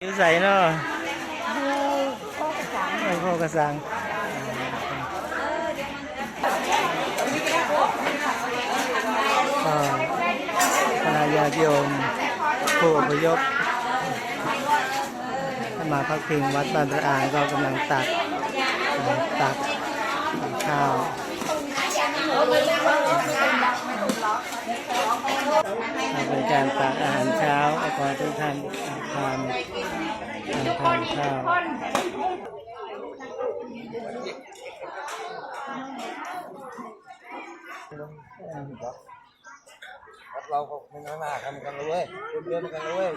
อยู่ใส่เนาะพ่อกระสังไม่พ่อกระสังก็คณะญาติโยมผู้อพยพมาพักพิงวัดบ้านพระอางก็กำลังตักตักข้าว เป็นการตักอาหารเช้าแล้วก็ทุกท่านทานทานข้าววัดเราก็เป็นหน้ากันกันเลยเว้ยเป็นเดือนกันเลยเว้ย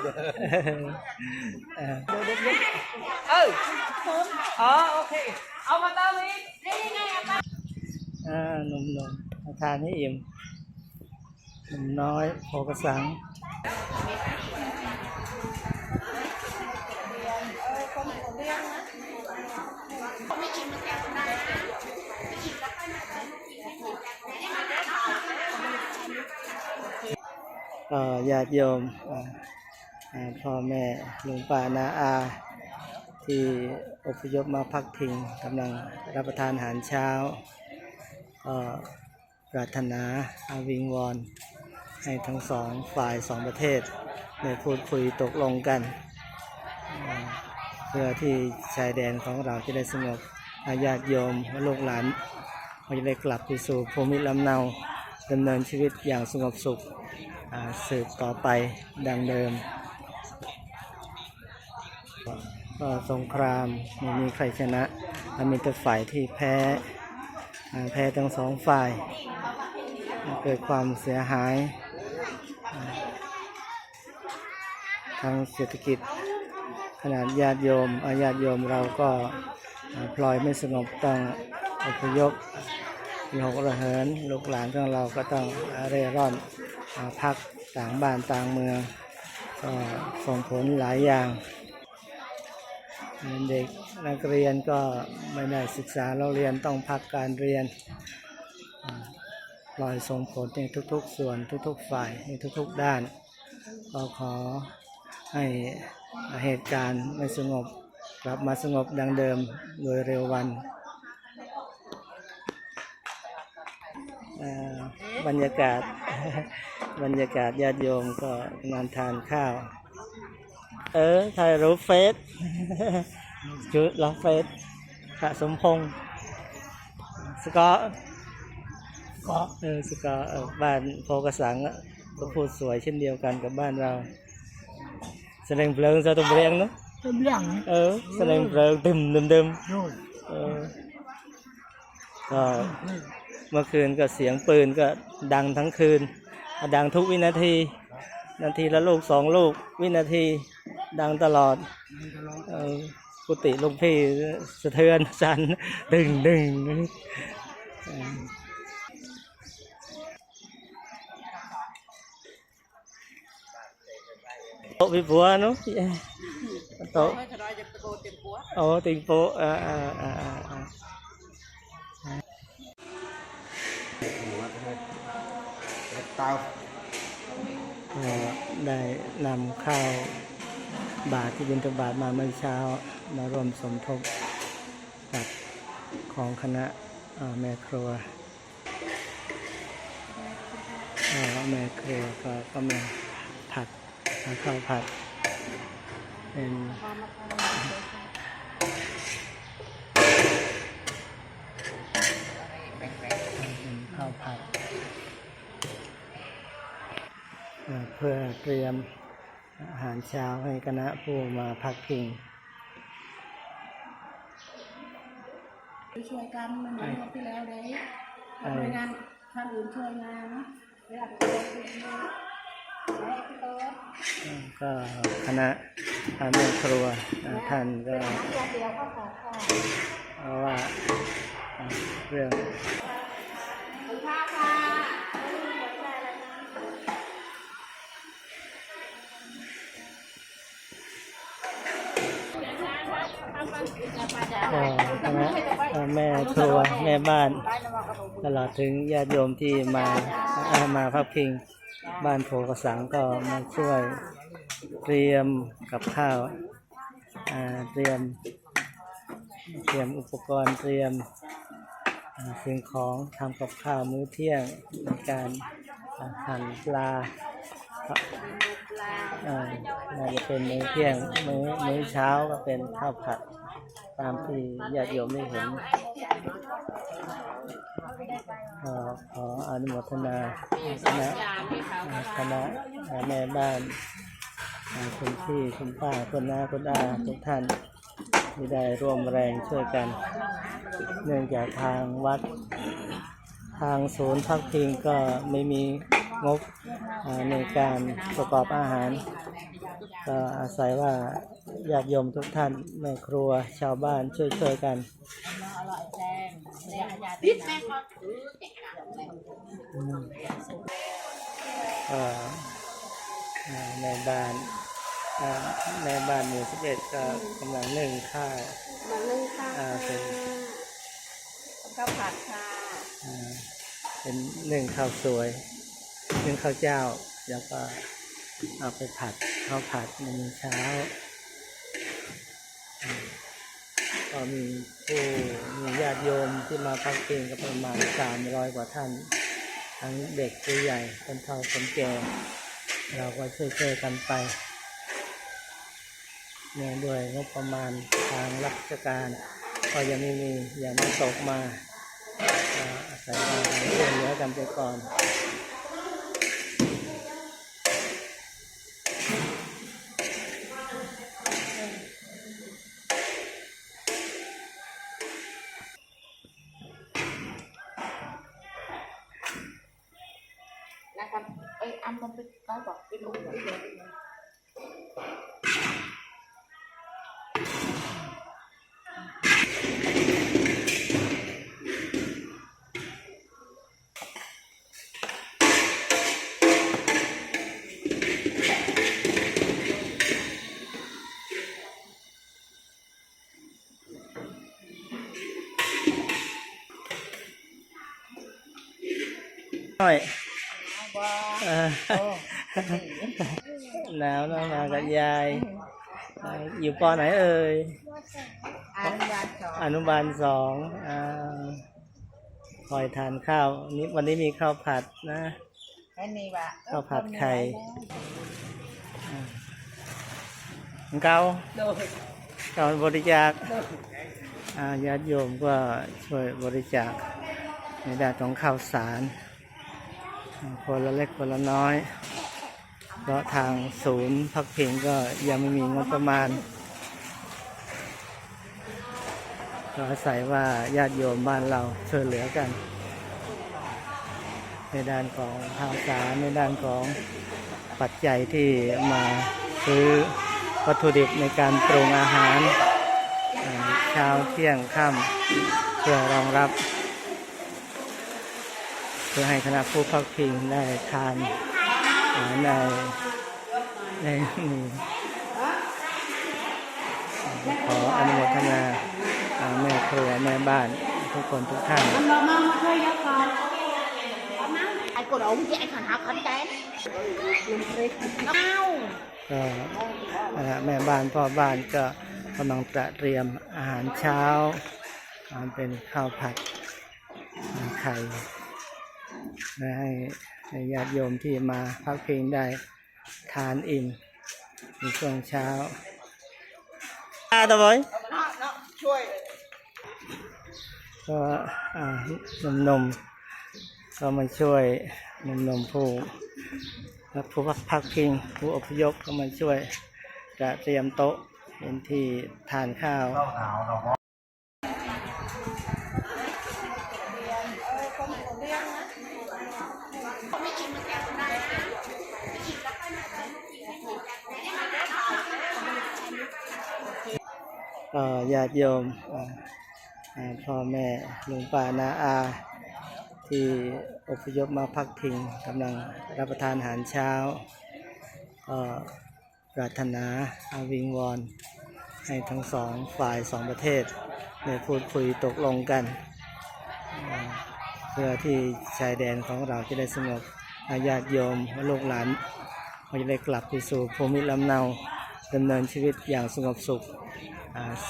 เออเอออ๋อโอเค เอามาเติมอีกอ่าหนุ่มๆมทานให้อิ่ม หนุ่มน้อยโพกระสังก็ญาติโยมพ่อแม่ลุงป้านาอา ที่อพยพมาพักพิงกำลังรับประทานอาหารเช้าก็ปรารถนาอาวิงวอน ให้ทั้งสองฝ่ายสองประเทศได้พูดคุยตกลงกัน เพื่อที่ชายแดนของเราจะได้สงบอาญาติโยมและลูกหลานจะได้กลับไปสู่ภูมิลำเนาดำเนินชีวิตอย่างสงบสุขสืบต่อไปดังเดิม ก็สงครามไม่มีใครชนะมีแต่ฝ่ายที่แพ้แพ้ทั้งสองฝ่าย เกิดความเสียหาย ทางเศรษฐกิจ ขนาดญาติโยมอาญาติโยมเราก็พลอยไม่สงบต้องอพยพมีหกระเหินลูกหลานของเราก็ต้องเร่ร่อนอพักต่างบ้านต่างเมืองก็ส่งผลหลายอย่าง เด็กนักเรียนก็ไม่ได้ศึกษาเราเรียนต้องพักการเรียนลอยส่งผลในทุกๆส่วนทุกๆฝ่ายในทุกๆด้าน ก็ขอ ให้เหตุการณ์ไม่สงบกลับมาสงบดังเดิมโดยเร็ววัน บรรยากาศบรรยากาศญาติโยมก็งานทานข้าว เออถ่ายรูปเฟซชุดล็อกเฟซพระสมพงษ์สกอตก็เออสกอตบ้านโพกระสังก็พูดสวยเช่นเดียวกันกับบ้านเรา แสดงเพลิงซะตรงเรียงเนาะเติมอย่างเออแสดงเพลิงตึมตึมตึมโน่นเออก็เมื่อคืนก็เสียงปืนก็ดังทั้งคืน ดังทุกวินาที นาทีละลูกสองลูก วินาทีดังตลอดเออกุฏิหลุงพี่สะเทือนสั่นดึงดึงเออ โต๊ะพี่ปัวเนาะโต๊ะไม่ทนายจะโกนเต็มปัวโอ้ติงโปะอ่าอ่าอ่าอ่าอ่าก็ได้นำข้าวบาทที่บิณฑบาตมาเมื่อเช้ามาร่วมสมทบกับของคณะอ่าแม่ครัวอ่าแม่ครัวก็กำลังผัด ข้าวผัด เป็นเป็นข้าวผัดเอ่อเพื่อเตรียมอาหารเช้าให้คณะผู้มาพักพิงช่วยกันมันเหมือนรอบที่แล้วเลยหน่วยงานท่านอื่นช่วยงานนะเวลาไปลงทุนเนี่ ก็คณะอ่าแม่ครัวท่านก็เดียวก็ขอค่ะเพราะว่าเรื่องคณพ่อค่ะก็คณะแม่ครัวแม่บ้าน ตลอดถึงญาติโยมที่มามาพักพิง บ้านโพกระสังก็มาช่วยเตรียมกับข้าวอ่าเตรียมเตรียมอุปกรณ์เตรียมสิ่งของทำกับข้าวมื้อเที่ยงในการหั่นปลาอาน่าจะเป็นมื้อเที่ยงมื้อมื้อเช้าก็เป็นข้าวผัด ตามที่ญาติโยมได้เห็น ก็ขออนุโมทนาคณะอ่าคณะอ่าแม่บ้านอ่าคุณพี่คุณป้าคุณน้าคุณอาทุกท่านที่ได้ร่วมแรงช่วยกัน เนื่องจากทางวัดทางศูนย์พักพิงก็ไม่มีงบอ่าในการประกอบอาหาร ก็อาศัยว่าญาติโยมทุกท่านแม่ครัวชาวบ้านช่วยๆกัน อืมก็อ่าในบ้านอ่าในบ้านหมู่สิบเอ็ดก็กำลังนึ่งข้าวมานึ่งข้าวอ่าเป็นข้าวผัดค่ะอ่าเป็นนึ่งข้าวสวยนึ่งข้าวเจ้าแล้วก็เอาไปผัดข้าวผัดในมื้อเช้าอืม ก็มีผู้มีญาติโยมที่มาพักเองก็ประมาณสามร้อยกว่าท่าน ทั้งเด็กผู้ใหญ่คนเฒ่าคนแก่เราก็ช่วยๆกันไปเนื่องด้วยงบประมาณทางราชการ ก็ยังไม่มียังไม่ตกมาอาศัยการช่วยเหลือกันไปก่อน หน่อยว่าเออหนาวนะมากับยายเอ่ออยู่ปอไหนเอ่ยอันวันสองอนุบาลสองอ่าคอยทานข้าวนี้วันนี้มีข้าวผัดนะแค่นี้ว่าข้าวผัดไข่เกาโดยเกาบริจาคอ่าญาติโยมก็ช่วยบริจาคในด้านของข้าวสารอ่า คนละเล็กคนละน้อย เพราะทางศูนย์พักพิงก็ยังไม่มีงบประมาณ ก็อาศัยว่าญาติโยมบ้านเราช่วยเหลือกัน ในด้านของข้าวสารในด้านของปัจจัยที่มาซื้อวัตถุดิบในการปรุงอาหารเช้าเที่ยงค่ำเพื่อรองรับ เพื่อให้คณะผู้พักพิงได้ทานอ่าในในนี้ขออนุโมทนาแม่ครัวแม่บ้านทุกคนทุกท่านเรามามาช่วยยกก่อนไอ้กดองที่ไอ้ขันหักขันแตนเอ้าก็นะฮะแม่บ้านพ่อบ้านก็กำลังตระเตรียมอาหารเช้าอ่าเป็นข้าวผัดไข่ และให้ให้ญาติโยมที่มาพักพิงได้ทานอิ่มในช่วงเช้าอาตะบอยช่วยก็อ่าหนมๆก็มาช่วยหนมๆผู้และผู้พักพิงผู้อพยพก็มาช่วยจะเตรียมโต๊ะเป็นที่ทานข้าว ก็ญาติโยมพ่อแม่ลุงป้านาอา ที่อพยพมาพักพิงกำลังรับประทานอาหารเช้า ก็ปรารถนาอาวิงวอน ให้ทั้งสองฝ่ายสองประเทศได้พูดคุยตกลงกัน เพื่อที่ชายแดนของเราจะได้สงบอาญาติโยมและลูกหลานก็จะได้กลับไปสู่ภูมิลำเนาดำเนินชีวิตอย่างสงบสุข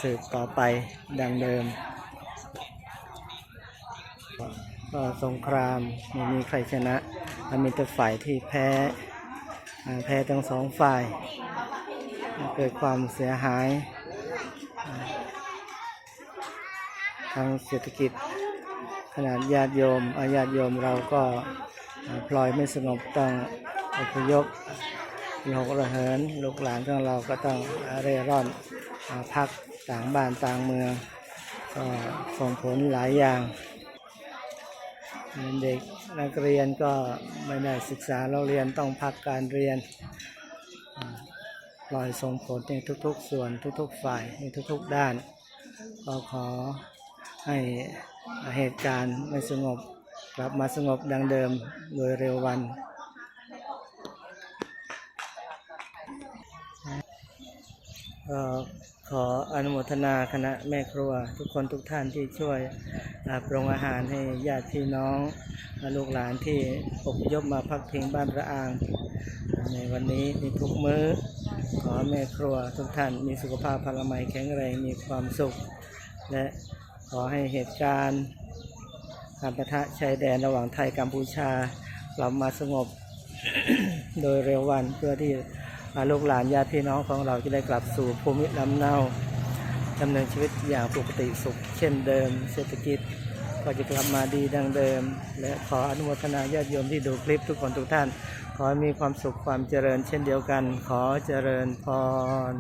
สืบต่อไปดังเดิม ก็สงครามไม่มีใครชนะมีแต่ฝ่ายที่แพ้แพ้ทั้งสองฝ่าย เกิดความเสียหายทางเศรษฐกิจขนาดญาติโยมอาญาติโยมเราก็พลอยไม่สงบต้องอพยพหกระเหินลูกหลานของเราก็ต้องเร่ร่อน พักต่างบ้านต่างเมือง ก็ส่งผลหลายอย่างเด็กนักเรียนก็ไม่ได้ศึกษาเราเรียนต้องพักการเรียนลอยส่งผลในทุกๆ ส่วนทุกๆ ฝ่ายในทุกๆ ด้าน ก็ขอให้เหตุการณ์ไม่สงบกลับมาสงบดังเดิมโดยเร็ววัน ก็ขออนุโมทนาคณะแม่ครัว ทุกคนทุกท่านที่ช่วยปรุงอาหารให้ญาติพี่น้องลูกหลานที่อพยพมาพักพิงบ้านพระอาง ในวันนี้ในทุกมื้อ ขอแม่ครัวทุกท่านมีสุขภาพพลามัยแข็งแรงมีความสุข และขอให้เหตุการณ์การประทะชายแดนระหว่างไทยกัมพูชากลับมาสงบโดยเร็ววันเพื่อที่ ลูกหลานญาติพี่น้องของเราจะได้กลับสู่ภูมิลำเนาดำเนินชีวิตอย่างปกติสุข เช่นเดิม เศรษฐกิจก็จะกลับมาดีดังเดิม และขออนุโมทนาญาติโยมที่ดูคลิปทุกคนทุกท่าน ขอมีความสุขความเจริญเช่นเดียวกัน ขอเจริญพร